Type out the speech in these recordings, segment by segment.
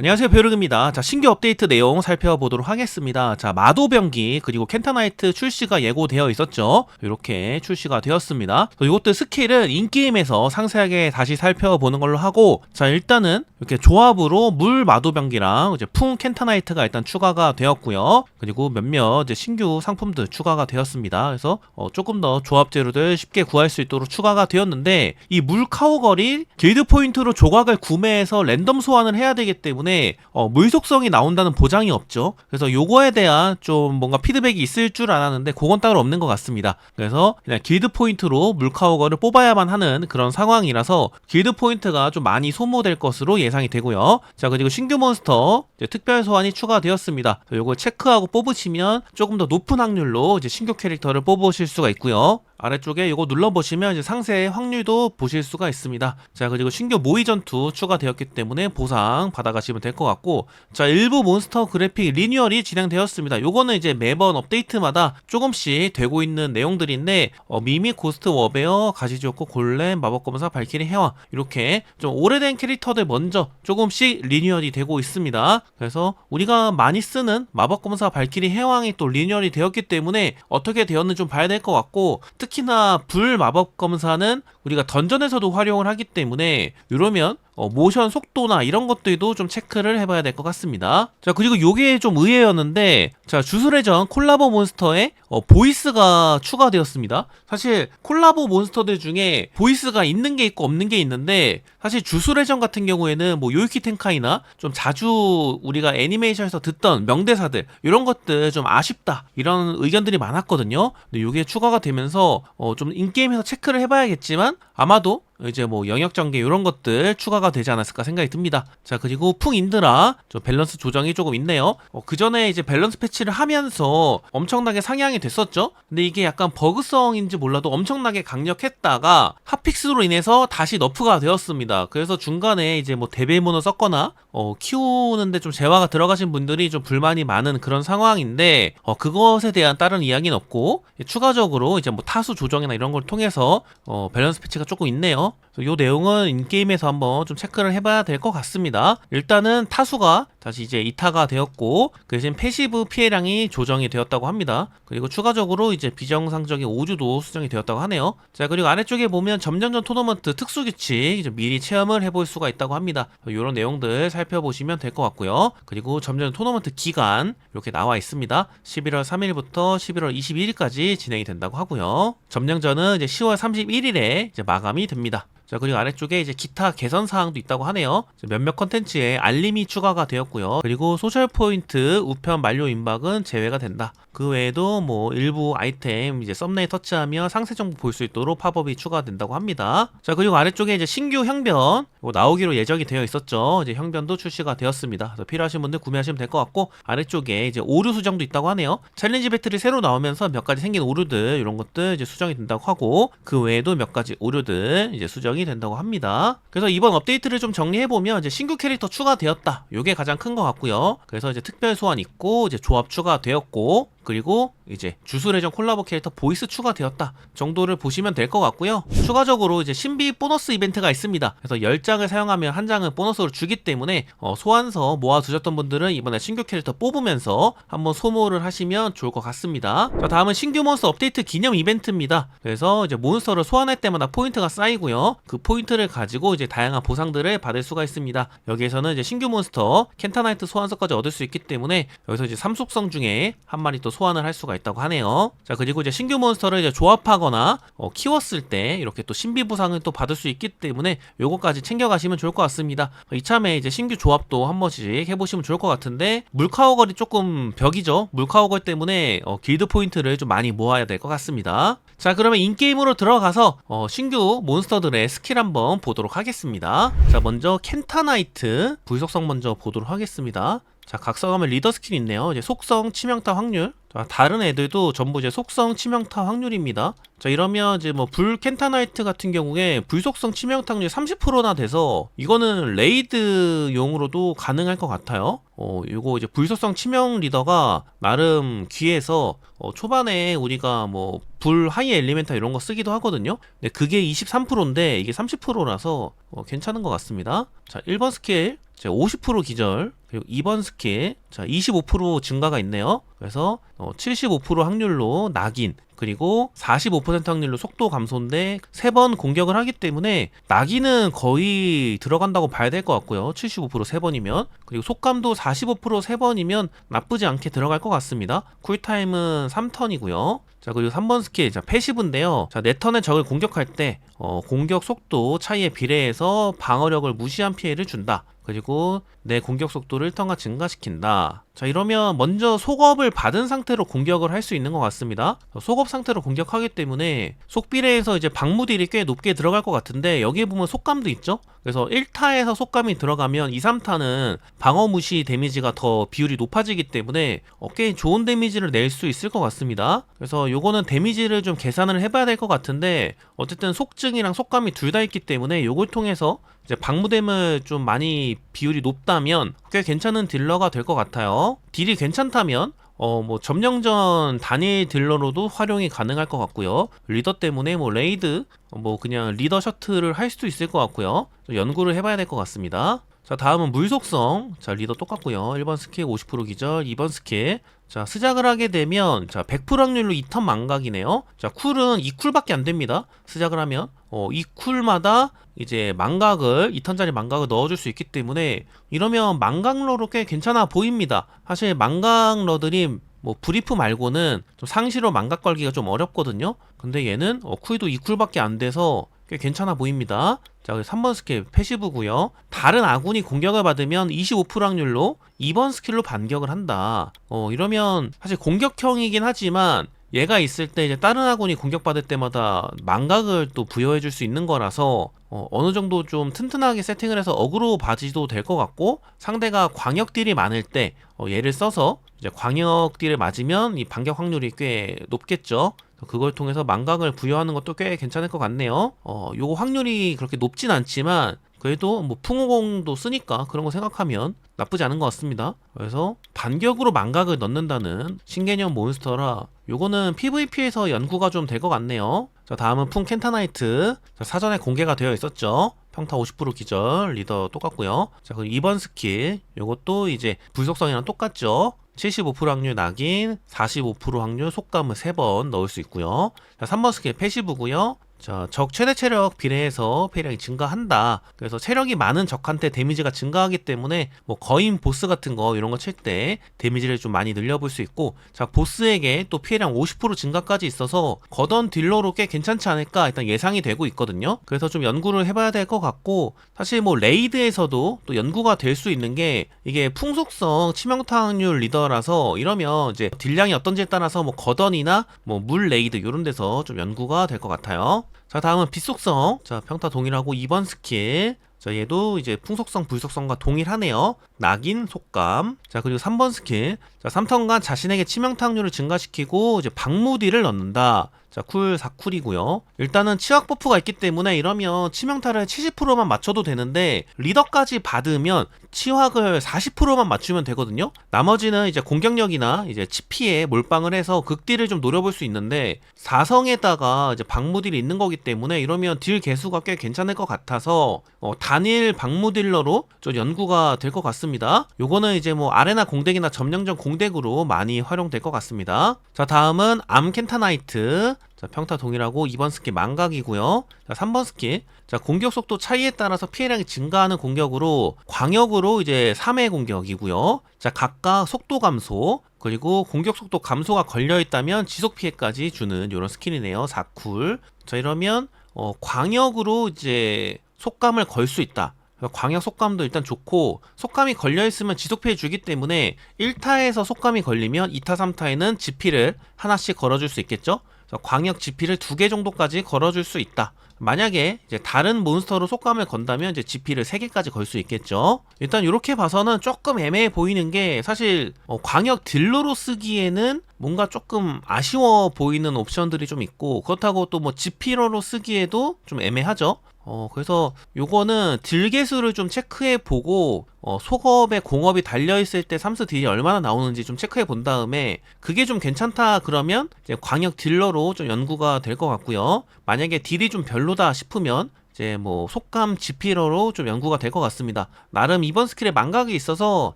안녕하세요 벼룩입니다. 자 신규 업데이트 내용 살펴보도록 하겠습니다. 자 마도병기 그리고 켄타나이트 출시가 예고되어 있었죠. 이렇게 출시가 되었습니다. 이것들 스킬은 인게임에서 상세하게 다시 살펴보는 걸로 하고 자 일단은 이렇게 조합으로 물 마도병기랑 이제 풍 켄타나이트가 일단 추가가 되었고요. 그리고 몇몇 이제 신규 상품들 추가가 되었습니다. 그래서 어, 조금 더 조합 재료들 쉽게 구할 수 있도록 추가가 되었는데 이 물 카우걸이 길드 포인트로 조각을 구매해서 랜덤 소환을 해야 되기 때문에 어, 물 속성이 나온다는 보장이 없죠. 그래서 요거에 대한 좀 뭔가 피드백이 있을 줄 알았는데 그건 따로 없는 것 같습니다. 그래서 그냥 길드 포인트로 물 카우걸을 뽑아야만 하는 그런 상황이라서 길드 포인트가 좀 많이 소모될 것으로 예상이 되고요. 자 그리고 신규 몬스터 특별 소환이 추가되었습니다. 요걸 체크하고 뽑으시면 조금 더 높은 확률로 이제 신규 캐릭터를 뽑으실 수가 있고요. 아래쪽에 이거 눌러보시면 이제 상세의 확률도 보실 수가 있습니다. 자 그리고 신규 모의 전투 추가되었기 때문에 보상 받아가시면 될 것 같고 자 일부 몬스터 그래픽 리뉴얼이 진행되었습니다. 요거는 이제 매번 업데이트마다 조금씩 되고 있는 내용들인데 어, 미미 고스트 워베어 가시지옥고 골렘 마법검사 발키리 해와 이렇게 좀 오래된 캐릭터들 먼저 조금씩 리뉴얼이 되고 있습니다. 그래서 우리가 많이 쓰는 마법검사 발키리 해왕이 또 리뉴얼이 되었기 때문에 어떻게 되었는지 좀 봐야 될 것 같고 특히나 불 마법 검사는 우리가 던전에서도 활용을 하기 때문에 이러면 어, 모션 속도나 이런 것들도 좀 체크를 해봐야 될 것 같습니다. 자 그리고 요게 좀 의외였는데 자 주술회전 콜라보 몬스터에 어, 보이스가 추가되었습니다. 사실 콜라보 몬스터들 중에 보이스가 있는 게 있고 없는 게 있는데 사실 주술회전 같은 경우에는 뭐 요이키 텐카이나 좀 자주 우리가 애니메이션에서 듣던 명대사들 이런 것들 좀 아쉽다 이런 의견들이 많았거든요. 근데 요게 추가가 되면서 어, 좀 인게임에서 체크를 해봐야겠지만 아마도 이제 뭐 영역 전개 이런 것들 추가가 되지 않았을까 생각이 듭니다. 자 그리고 풍 인드라 좀 밸런스 조정이 조금 있네요. 어, 그 전에 이제 밸런스 패치를 하면서 엄청나게 상향이 됐었죠. 근데 이게 약간 버그성인지 몰라도 엄청나게 강력했다가 핫픽스로 인해서 다시 너프가 되었습니다. 그래서 중간에 이제 뭐 데빌몬을 썼거나 어, 키우는데 좀 재화가 들어가신 분들이 좀 불만이 많은 그런 상황인데 어, 그것에 대한 다른 이야기는 없고 추가적으로 이제 뭐 타수 조정이나 이런 걸 통해서 어, 밸런스 패치가 조금 있네요. 이 내용은 인게임에서 한번 좀 체크를 해봐야 될 것 같습니다. 일단은 타수가 다시 이제 이타가 되었고 그 대신 패시브 피해량이 조정이 되었다고 합니다. 그리고 추가적으로 이제 비정상적인 오주도 수정이 되었다고 하네요. 자 그리고 아래쪽에 보면 점점점 토너먼트 특수 규칙 미리 체험을 해볼 수가 있다고 합니다. 이런 내용들 살펴보시면 될 것 같고요. 그리고 점점 토너먼트 기간 이렇게 나와 있습니다. 11월 3일부터 11월 22일까지 진행이 된다고 하고요. 점령전은 이제 10월 31일에 이제 마감이 됩니다. 자 그리고 아래쪽에 이제 기타 개선 사항도 있다고 하네요. 몇몇 컨텐츠에 알림이 추가가 되었고요. 그리고 소셜 포인트 우편 만료 임박은 제외가 된다. 그 외에도 뭐 일부 아이템 이제 썸네일 터치하며 상세 정보 볼 수 있도록 팝업이 추가된다고 합니다. 자 그리고 아래쪽에 이제 신규 형변 나오기로 예정이 되어 있었죠. 이제 형변도 출시가 되었습니다. 필요하신 분들 구매하시면 될 것 같고 아래쪽에 이제 오류 수정도 있다고 하네요. 챌린지 배틀이 새로 나오면서 몇 가지 생긴 오류들 이런 것들 이제 수정이 된다고 하고 그 외에도 몇 가지 오류들 이제 수정이 된다고 합니다. 그래서 이번 업데이트를 좀 정리해 보면 이제 신규 캐릭터 추가되었다. 요게 가장 큰 것 같고요. 그래서 이제 특별 소환 있고 이제 조합 추가되었고 그리고 이제 주술회전 콜라보 캐릭터 보이스 추가되었다 정도를 보시면 될 것 같고요. 추가적으로 이제 신비 보너스 이벤트가 있습니다. 그래서 10장을 사용하면 한 장을 보너스로 주기 때문에 어, 소환서 모아두셨던 분들은 이번에 신규 캐릭터 뽑으면서 한번 소모를 하시면 좋을 것 같습니다. 자 다음은 신규 몬스터 업데이트 기념 이벤트입니다. 그래서 이제 몬스터를 소환할 때마다 포인트가 쌓이고요. 그 포인트를 가지고 이제 다양한 보상들을 받을 수가 있습니다. 여기에서는 이제 신규 몬스터 켄타나이트 소환서까지 얻을 수 있기 때문에 여기서 이제 삼속성 중에 한 마리 또 소환을 할 수가 있다고 하네요. 자 그리고 이제 신규 몬스터를 이제 조합하거나 어, 키웠을 때 이렇게 또 신비 보상을 또 받을 수 있기 때문에 요거까지 챙겨가시면 좋을 것 같습니다. 어, 이참에 이제 신규 조합도 한 번씩 해보시면 좋을 것 같은데 물카오걸이 조금 벽이죠. 물카오걸 때문에 어, 길드 포인트를 좀 많이 모아야 될 것 같습니다. 자 그러면 인게임으로 들어가서 어, 신규 몬스터들의 스킬 한번 보도록 하겠습니다. 자 먼저 켄타나이트 불속성 먼저 보도록 하겠습니다. 자, 각성하면 리더 스킬 있네요. 이제 속성 치명타 확률. 자, 다른 애들도 전부 이제 속성 치명타 확률입니다. 자, 이러면 이제 뭐 불 켄타나이트 같은 경우에 불속성 치명타 확률 30%나 돼서 이거는 레이드용으로도 가능할 것 같아요. 어, 이거 이제 불속성 치명 리더가 나름 귀해서 어, 초반에 우리가 뭐 불 하이 엘리멘탈 이런 거 쓰기도 하거든요. 근데 그게 23%인데 이게 30%라서 어, 괜찮은 것 같습니다. 자, 1번 스킬 자, 50% 기절 그리고 2번 스킬 자, 25% 증가가 있네요. 그래서 어, 75% 확률로 낙인 그리고 45% 확률로 속도 감소인데 세 번 공격을 하기 때문에 낙인은 거의 들어간다고 봐야 될 것 같고요. 75% 3번이면 그리고 속감도 45% 3번이면 나쁘지 않게 들어갈 것 같습니다. 쿨타임은 3턴이고요. 자 그리고 3번 스킬 자 패시브인데요. 자 내 턴에 적을 공격할 때 어, 공격 속도 차이에 비례해서 방어력을 무시한 피해를 준다. 그리고 내 공격 속도를 1턴가 증가시킨다. 자 이러면 먼저 속업을 받은 상태로 공격을 할 수 있는 것 같습니다. 속업 상태로 공격하기 때문에 속비례에서 이제 방무딜이 꽤 높게 들어갈 것 같은데 여기에 보면 속감도 있죠. 그래서 1타에서 속감이 들어가면 2, 3타는 방어 무시 데미지가 더 비율이 높아지기 때문에 어, 꽤 좋은 데미지를 낼 수 있을 것 같습니다. 그래서 요거는 데미지를 좀 계산을 해봐야 될 것 같은데 어쨌든 속증이랑 속감이 둘 다 있기 때문에 요걸 통해서 이제 방무댐을 좀 많이 비율이 높다면 꽤 괜찮은 딜러가 될 것 같아요. 딜이 괜찮다면 어 뭐 점령전 단일 딜러로도 활용이 가능할 것 같고요. 리더 때문에 뭐 레이드 어, 뭐 그냥 리더 셔틀을 할 수도 있을 것 같고요. 좀 연구를 해봐야 될 것 같습니다. 자 다음은 물속성 자 리더 똑같고요 1번 스킬 50% 기절 2번 스킬 자 시작을 하게 되면 자 100% 확률로 2턴 망각이네요. 자 쿨은 2쿨밖에 안 됩니다. 시작을 하면 어 2쿨마다 이제 망각을 2턴짜리 망각을 넣어줄 수 있기 때문에 이러면 망각러로 꽤 괜찮아 보입니다. 사실 망각러들이 뭐 브리프 말고는 좀 상시로 망각 걸기가 좀 어렵거든요. 근데 얘는 어 쿨도 2쿨밖에 안 돼서 꽤 괜찮아 보입니다. 자, 3번 스킬 패시브고요. 다른 아군이 공격을 받으면 25% 확률로 2번 스킬로 반격을 한다. 어, 이러면 사실 공격형이긴 하지만 얘가 있을 때 이제 다른 아군이 공격받을 때마다 망각을 또 부여해 줄 수 있는 거라서 어, 어느 정도 좀 튼튼하게 세팅을 해서 어그로 바지도 될 것 같고 상대가 광역 딜이 많을 때 어, 얘를 써서 이제 광역 딜을 맞으면 이 반격 확률이 꽤 높겠죠. 그걸 통해서 망각을 부여하는 것도 꽤 괜찮을 것 같네요. 어, 요거 확률이 그렇게 높진 않지만 그래도 뭐 풍호공도 쓰니까 그런 거 생각하면 나쁘지 않은 것 같습니다. 그래서 반격으로 망각을 넣는다는 신개념 몬스터라 요거는 PVP에서 연구가 좀 될 것 같네요. 자, 다음은 풍 켄타나이트. 자, 사전에 공개가 되어 있었죠. 평타 50% 기절, 리더 똑같고요. 자, 그리고 2번 스킬. 요것도 이제 불속성이랑 똑같죠. 75% 확률 낙인, 45% 확률 속감을 3번 넣을 수 있고요. 자, 3번 스킬 패시브고요. 자, 적 최대 체력 비례해서 패력이 증가한다. 그래서 체력이 많은 적한테 데미지가 증가하기 때문에 뭐 거인 보스 같은 거 이런 거 칠 때 데미지를 좀 많이 늘려볼 수 있고 자, 보스에게 또 피해량 50% 증가까지 있어서 거던 딜러로 꽤 괜찮지 않을까 일단 예상이 되고 있거든요. 그래서 좀 연구를 해봐야 될 것 같고 사실 뭐 레이드에서도 또 연구가 될 수 있는 게 이게 풍속성 치명타 확률 리더라서 이러면 이제 딜량이 어떤지에 따라서 뭐 거던이나 뭐 물 레이드 이런 데서 좀 연구가 될 것 같아요. 자 다음은 빛속성. 자 평타 동일하고 2번 스킬. 자 얘도 이제 풍속성 불속성과 동일하네요. 낙인 속감. 자 그리고 3번 스킬. 자 3턴간 자신에게 치명타 확률을 증가시키고 이제 방무디를 넣는다 자, 쿨 4쿨이고요. 일단은 치확 버프가 있기 때문에 이러면 치명타를 70%만 맞춰도 되는데 리더까지 받으면 치확을 40%만 맞추면 되거든요. 나머지는 이제 공격력이나 이제 치피에 몰빵을 해서 극딜을 좀 노려볼 수 있는데 사성에다가 이제 방무딜이 있는 거기 때문에 이러면 딜 개수가 꽤 괜찮을 것 같아서 어, 단일 방무딜러로 좀 연구가 될 것 같습니다. 요거는 이제 뭐 아레나 공덱이나 점령전 공덱으로 많이 활용될 것 같습니다. 자, 다음은 암켄타나이트. 자, 평타 동일하고 2번 스킬 망각이고요. 자, 3번 스킬. 자, 공격 속도 차이에 따라서 피해량이 증가하는 공격으로 광역으로 이제 3회 공격이고요. 자, 각각 속도 감소, 그리고 공격 속도 감소가 걸려 있다면 지속 피해까지 주는 이런 스킬이네요. 4쿨. 자, 이러면 어, 광역으로 이제 속감을 걸 수 있다. 광역 속감도 일단 좋고 속감이 걸려 있으면 지속 피해 주기 때문에 1타에서 속감이 걸리면 2타, 3타에는 지피를 하나씩 걸어줄 수 있겠죠. 광역 지피를 두 개 정도까지 걸어줄 수 있다. 만약에 이제 다른 몬스터로 속감을 건다면 이제 GP를 3개까지 걸 수 있겠죠. 일단 이렇게 봐서는 조금 애매해 보이는 게 사실 어, 광역 딜러로 쓰기에는 뭔가 조금 아쉬워 보이는 옵션들이 좀 있고 그렇다고 또뭐 지피러로 쓰기에도 좀 애매하죠. 어 그래서 요거는 딜 개수를 좀 체크해 보고 어 속업에 공업이 달려 있을 때 삼스 딜이 얼마나 나오는지 좀 체크해 본 다음에 그게 좀 괜찮다 그러면 이제 광역 딜러로 좀 연구가 될 것 같고요. 만약에 딜이 좀 별로다 싶으면 이제 뭐 속감 지피러로 좀 연구가 될 것 같습니다. 나름 이번 스킬에 망각이 있어서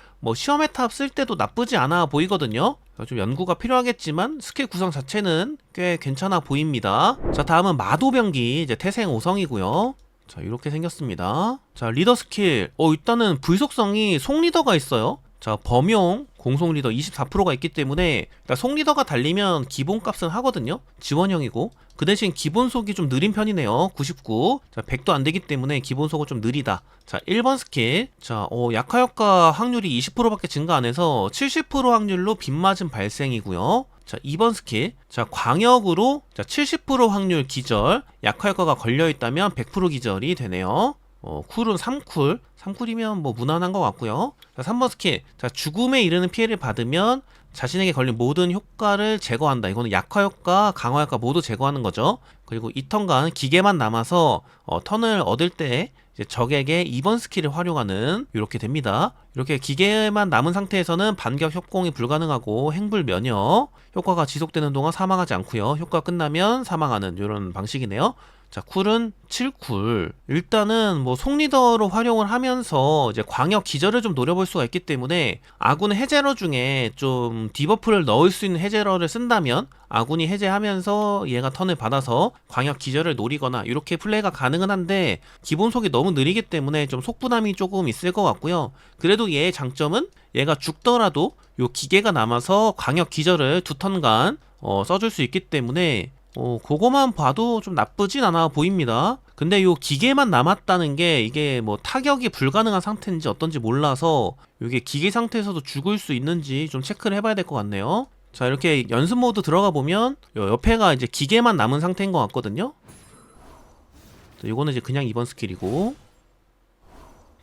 뭐 시험의 탑 쓸 때도 나쁘지 않아 보이거든요. 좀 연구가 필요하겠지만 스킬 구성 자체는 꽤 괜찮아 보입니다. 자 다음은 마도병기 이제 태생 5성이고요. 자 이렇게 생겼습니다. 자 리더 스킬 어 일단은 불속성이 송리더가 있어요. 자 범용 공속 리더 24%가 있기 때문에 그러니까 속 리더가 달리면 기본값은 하거든요. 지원형이고 그 대신 기본 속이 좀 느린 편이네요. 99. 자 100도 안 되기 때문에 기본 속은 좀 느리다. 자 1번 스킬. 자 어, 약화 효과 확률이 20%밖에 증가 안 해서 70% 확률로 빗맞은 발생이고요. 자 2번 스킬. 자 광역으로 자 70% 확률 기절. 약화 효과가 걸려 있다면 100% 기절이 되네요. 어, 쿨은 3쿨. 3쿨이면 뭐 무난한 것 같고요. 자, 3번 스킬. 자, 죽음에 이르는 피해를 받으면 자신에게 걸린 모든 효과를 제거한다. 이거는 약화 효과, 강화 효과 모두 제거하는 거죠. 그리고 이 턴간 기계만 남아서 어, 턴을 얻을 때 적에게 2번 스킬을 활용하는 이렇게 됩니다. 이렇게 기계만 남은 상태에서는 반격 협공이 불가능하고 행불 면역 효과가 지속되는 동안 사망하지 않고요. 효과 끝나면 사망하는 이런 방식이네요. 자, 쿨은 7쿨. 일단은 뭐 속리더로 활용을 하면서 이제 광역 기절을 좀 노려볼 수가 있기 때문에 아군 해제러 중에 좀 디버프를 넣을 수 있는 해제러를 쓴다면 아군이 해제하면서 얘가 턴을 받아서 광역 기절을 노리거나 이렇게 플레이가 가능은 한데 기본 속이 너무 느리기 때문에 좀 속부담이 조금 있을 것 같고요. 그래도 얘의 장점은 얘가 죽더라도 요 기계가 남아서 광역 기절을 두 턴간 어, 써줄 수 있기 때문에 어, 그거만 봐도 좀 나쁘진 않아 보입니다. 근데 요 기계만 남았다는 게 이게 뭐 타격이 불가능한 상태인지 어떤지 몰라서 이게 기계 상태에서도 죽을 수 있는지 좀 체크를 해봐야 될 것 같네요. 자 이렇게 연습 모드 들어가 보면 요 옆에가 이제 기계만 남은 상태인 것 같거든요. 자, 요거는 이제 그냥 2번 스킬이고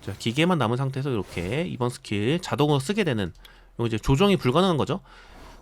자 기계만 남은 상태에서 이렇게 2번 스킬 자동으로 쓰게 되는 요 이제 조정이 불가능한 거죠.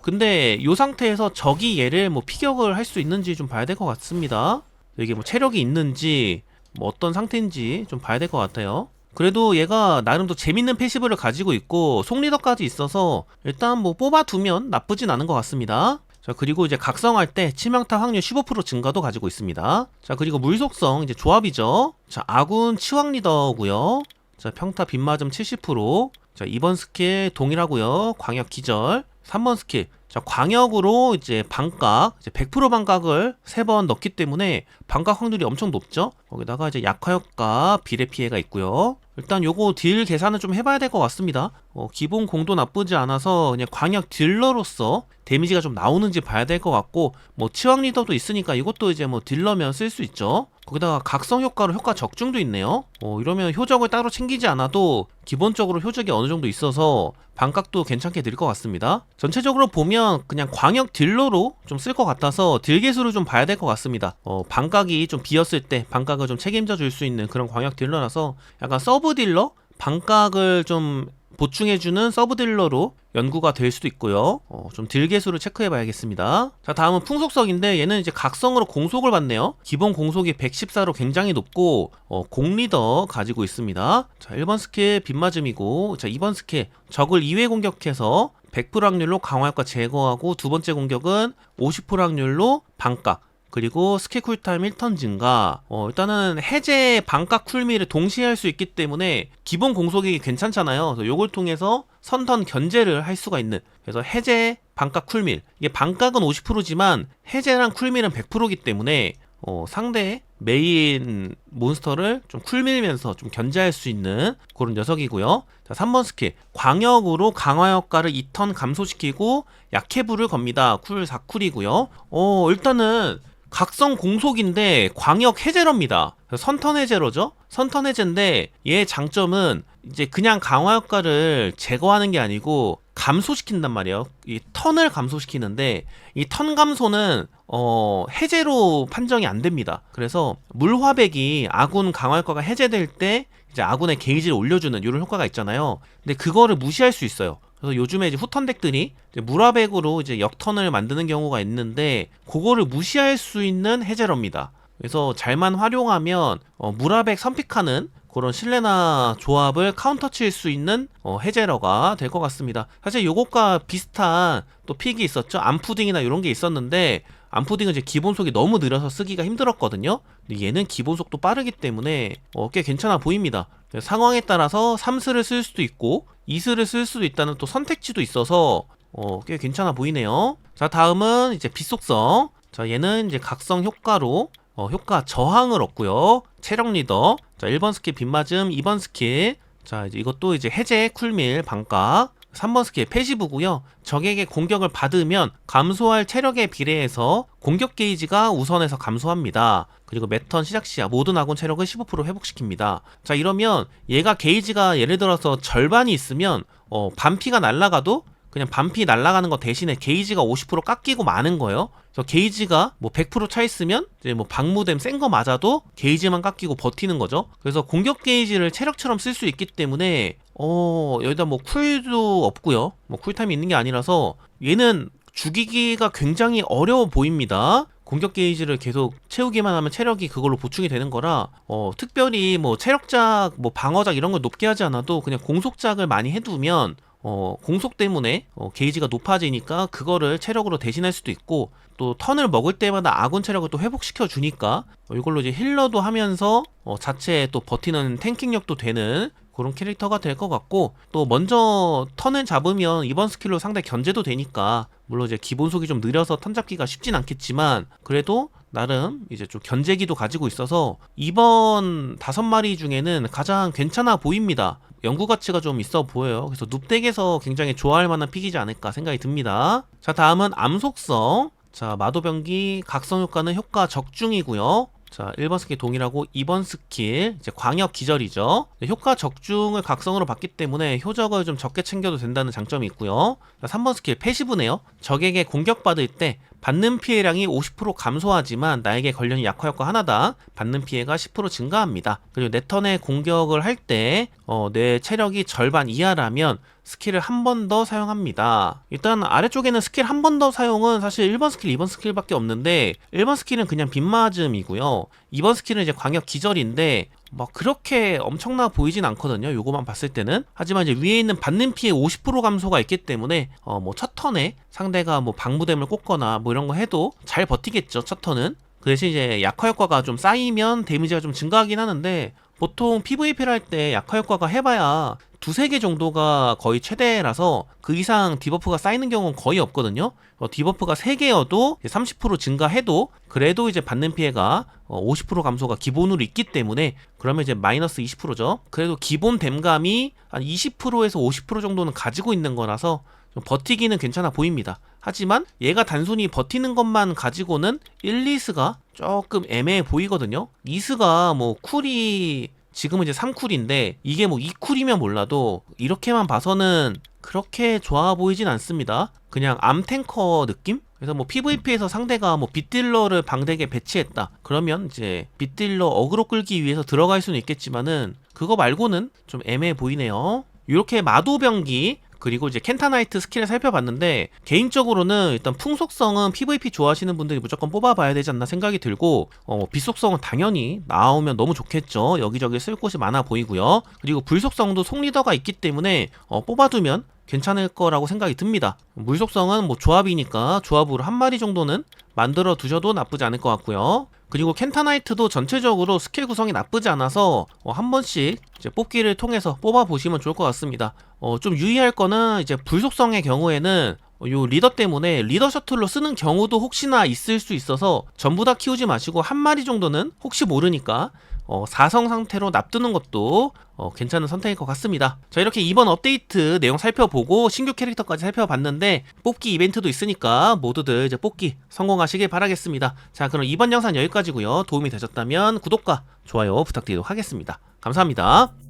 근데 이 상태에서 적이 얘를 뭐 피격을 할 수 있는지 좀 봐야 될 것 같습니다. 이게 뭐 체력이 있는지 뭐 어떤 상태인지 좀 봐야 될 것 같아요. 그래도 얘가 나름 또 재밌는 패시브를 가지고 있고 속리더까지 있어서 일단 뭐 뽑아두면 나쁘진 않은 것 같습니다. 자 그리고 이제 각성할 때 치명타 확률 15% 증가도 가지고 있습니다. 자 그리고 물속성 이제 조합이죠. 자 아군 치왕 리더고요. 자 평타 빗맞음 70%. 자 2번 스킬 동일하고요. 광역 기절. 3번 스킬. 자, 광역으로 이제 반각, 이제 100% 반각을 3번 넣기 때문에 반각 확률이 엄청 높죠? 거기다가 이제 약화 효과, 비례 피해가 있고요. 일단 요거 딜 계산을 좀 해봐야 될 것 같습니다. 어, 기본 공도 나쁘지 않아서 그냥 광역 딜러로서 데미지가 좀 나오는지 봐야 될 것 같고, 뭐 치왕 리더도 있으니까 이것도 이제 뭐 딜러면 쓸 수 있죠. 거기다가 각성 효과로 효과 적중도 있네요. 어, 이러면 효적을 따로 챙기지 않아도 기본적으로 효적이 어느 정도 있어서 반각도 괜찮게 들 것 같습니다. 전체적으로 보면 그냥 광역 딜러로 좀 쓸 것 같아서 딜 개수를 좀 봐야 될 것 같습니다. 어, 반각이 좀 비었을 때 반각을 좀 책임져 줄 수 있는 그런 광역 딜러라서 약간 서브 딜러? 반각을 좀 보충해주는 서브 딜러로 연구가 될 수도 있고요. 어, 좀 딜개수를 체크해 봐야겠습니다. 자, 다음은 풍속석인데 얘는 이제 각성으로 공속을 받네요. 기본 공속이 114로 굉장히 높고 어, 공리더 가지고 있습니다. 자, 1번 스킬 빗맞음이고 자, 2번 스킬 적을 2회 공격해서 100% 확률로 강화효과 제거하고 두 번째 공격은 50% 확률로 반각 그리고 스킬 쿨타임 1턴 증가. 어, 일단은 해제 반각 쿨미를 동시에 할 수 있기 때문에 기본 공속이 괜찮잖아요. 그래서 요걸 통해서 선턴 견제를 할 수가 있는. 그래서 해제 반각 쿨밀. 이게 반각은 50%지만 해제랑 쿨밀은 100%이기 때문에 어, 상대 메인 몬스터를 좀 쿨밀면서 좀 견제할 수 있는 그런 녀석이고요. 자, 3번 스킬. 광역으로 강화 효과를 2턴 감소시키고 약해불을 겁니다. 쿨 4쿨이고요. 어, 일단은 각성 공속인데 광역 해제러입니다. 선턴 해제러죠? 선턴 해제인데 얘의 장점은 이제 그냥 강화 효과를 제거하는 게 아니고 감소시킨단 말이에요. 이 턴을 감소시키는데 이 턴 감소는 어 해제로 판정이 안 됩니다. 그래서 물화백이 아군 강화 효과가 해제될 때 이제 아군의 게이지를 올려주는 이런 효과가 있잖아요. 근데 그거를 무시할 수 있어요. 그래서 요즘에 이제 후턴 덱들이 이제 물화백으로 이제 역턴을 만드는 경우가 있는데 그거를 무시할 수 있는 해제러입니다. 그래서 잘만 활용하면 어, 물화백 선픽하는 그런 실내나 조합을 카운터 칠 수 있는 어, 해제러가 될 것 같습니다. 사실 요것과 비슷한 또 픽이 있었죠. 암푸딩이나 이런 게 있었는데 암푸딩은 이제 기본 속이 너무 느려서 쓰기가 힘들었거든요. 근데 얘는 기본 속도 빠르기 때문에 어, 꽤 괜찮아 보입니다. 상황에 따라서 3스를 쓸 수도 있고 2스를 쓸 수도 있다는 또 선택지도 있어서 어, 꽤 괜찮아 보이네요. 자 다음은 이제 빛속성. 자 얘는 이제 각성 효과로 어, 효과 저항을 얻고요. 체력 리더. 자, 1번 스킬 빗맞음, 2번 스킬. 자, 이제 이것도 이제 해제, 쿨밀, 반각. 3번 스킬 패시브고요. 적에게 공격을 받으면 감소할 체력에 비례해서 공격 게이지가 우선해서 감소합니다. 그리고 매턴 시작 시야 모든 아군 체력을 15% 회복시킵니다. 자, 이러면 얘가 게이지가 예를 들어서 절반이 있으면 어, 반피가 날아가도 그냥 반피 날아가는 거 대신에 게이지가 50% 깎이고 마는 거예요. 그래서 게이지가 뭐 100%차 있으면 이제 뭐 방무댐 센거 맞아도 게이지만 깎이고 버티는 거죠. 그래서 공격 게이지를 체력처럼 쓸 수 있기 때문에 어 여기다 뭐 쿨도 없고요. 뭐 쿨타임이 있는 게 아니라서 얘는 죽이기가 굉장히 어려워 보입니다. 공격 게이지를 계속 채우기만 하면 체력이 그걸로 보충이 되는 거라 어 특별히 뭐 체력작 뭐 방어작 이런 걸 높게 하지 않아도 그냥 공속작을 많이 해두면 어, 공속 때문에 어, 게이지가 높아지니까 그거를 체력으로 대신할 수도 있고 또 턴을 먹을 때마다 아군 체력을 또 회복시켜 주니까 어, 이걸로 이제 힐러도 하면서 어, 자체 또 버티는 탱킹력도 되는 그런 캐릭터가 될 것 같고 또 먼저 턴을 잡으면 이번 스킬로 상대 견제도 되니까 물론 이제 기본 속이 좀 느려서 턴 잡기가 쉽진 않겠지만 그래도 나름 이제 좀 견제기도 가지고 있어서 이번 다섯 마리 중에는 가장 괜찮아 보입니다. 연구 가치가 좀 있어 보여요. 그래서 눕덱에서 굉장히 좋아할 만한 픽이지 않을까 생각이 듭니다. 자, 다음은 암속성. 자, 마도병기 각성 효과는 효과 적중이고요. 자, 1번 스킬 동일하고 2번 스킬 이제 광역 기절이죠. 네, 효과 적중을 각성으로 받기 때문에 효적을 좀 적게 챙겨도 된다는 장점이 있고요. 자, 3번 스킬 패시브네요. 적에게 공격받을 때 받는 피해량이 50% 감소하지만 나에게 걸려는 약화 효과 하나당 받는 피해가 10% 증가합니다. 그리고 내 턴에 공격을 할때 어, 내 체력이 절반 이하라면 스킬을 한 번 더 사용합니다. 일단 아래쪽에는 스킬 한 번 더 사용은 사실 1번 스킬, 2번 스킬밖에 없는데 1번 스킬은 그냥 빗맞음이고요. 2번 스킬은 이제 광역 기절인데 막 그렇게 엄청나 보이진 않거든요. 요거만 봤을 때는. 하지만 이제 위에 있는 받는 피해 50% 감소가 있기 때문에 어 뭐 첫 턴에 상대가 뭐 방무댐을 꽂거나 뭐 이런 거 해도 잘 버티겠죠. 첫 턴은. 그 대신 이제 약화 효과가 좀 쌓이면 데미지가 좀 증가하긴 하는데 보통 PVP를 할 때 약화 효과가 해봐야 두세 개 정도가 거의 최대라서 그 이상 디버프가 쌓이는 경우는 거의 없거든요. 어, 디버프가 3개여도 30% 증가해도 그래도 이제 받는 피해가 어, 50% 감소가 기본으로 있기 때문에 그러면 이제 마이너스 20%죠. 그래도 기본 댐감이 한 20%에서 50% 정도는 가지고 있는 거라서 좀 버티기는 괜찮아 보입니다. 하지만 얘가 단순히 버티는 것만 가지고는 1, 2스가 조금 애매해 보이거든요. 2스가 뭐 쿨이 지금은 이제 3쿨인데 이게 뭐 2쿨이면 몰라도 이렇게만 봐서는 그렇게 좋아 보이진 않습니다. 그냥 암탱커 느낌? 그래서 뭐 PVP에서 상대가 뭐 빗딜러를 방대에 배치했다. 그러면 이제 빗딜러 어그로 끌기 위해서 들어갈 수는 있겠지만은 그거 말고는 좀 애매해 보이네요. 이렇게 마도병기 그리고 이제 켄타나이트 스킬을 살펴봤는데 개인적으로는 일단 풍속성은 PVP 좋아하시는 분들이 무조건 뽑아봐야 되지 않나 생각이 들고 어, 빛속성은 당연히 나오면 너무 좋겠죠. 여기저기 쓸 곳이 많아 보이고요. 그리고 불속성도 속리더가 있기 때문에 어, 뽑아두면 괜찮을 거라고 생각이 듭니다 물속성은 뭐 조합이니까 조합으로 한 마리 정도는 만들어 두셔도 나쁘지 않을 것 같고요 그리고 켄타나이트도 전체적으로 스킬 구성이 나쁘지 않아서 어, 한 번씩 뽑기를 통해서 뽑아 보시면 좋을 것 같습니다. 어, 좀 유의할 거는 이제 불속성의 경우에는 어, 요 리더 때문에 리더 셔틀로 쓰는 경우도 혹시나 있을 수 있어서 전부 다 키우지 마시고 한 마리 정도는 혹시 모르니까 어, 4성 상태로 납두는 것도 어, 괜찮은 선택일 것 같습니다. 자, 이렇게 이번 업데이트 내용 살펴보고 신규 캐릭터까지 살펴봤는데 뽑기 이벤트도 있으니까 모두들 이제 뽑기 성공하시길 바라겠습니다. 자, 그럼 이번 영상 여기까지고요. 도움이 되셨다면 구독과 좋아요 부탁드리도록 하겠습니다. 감사합니다.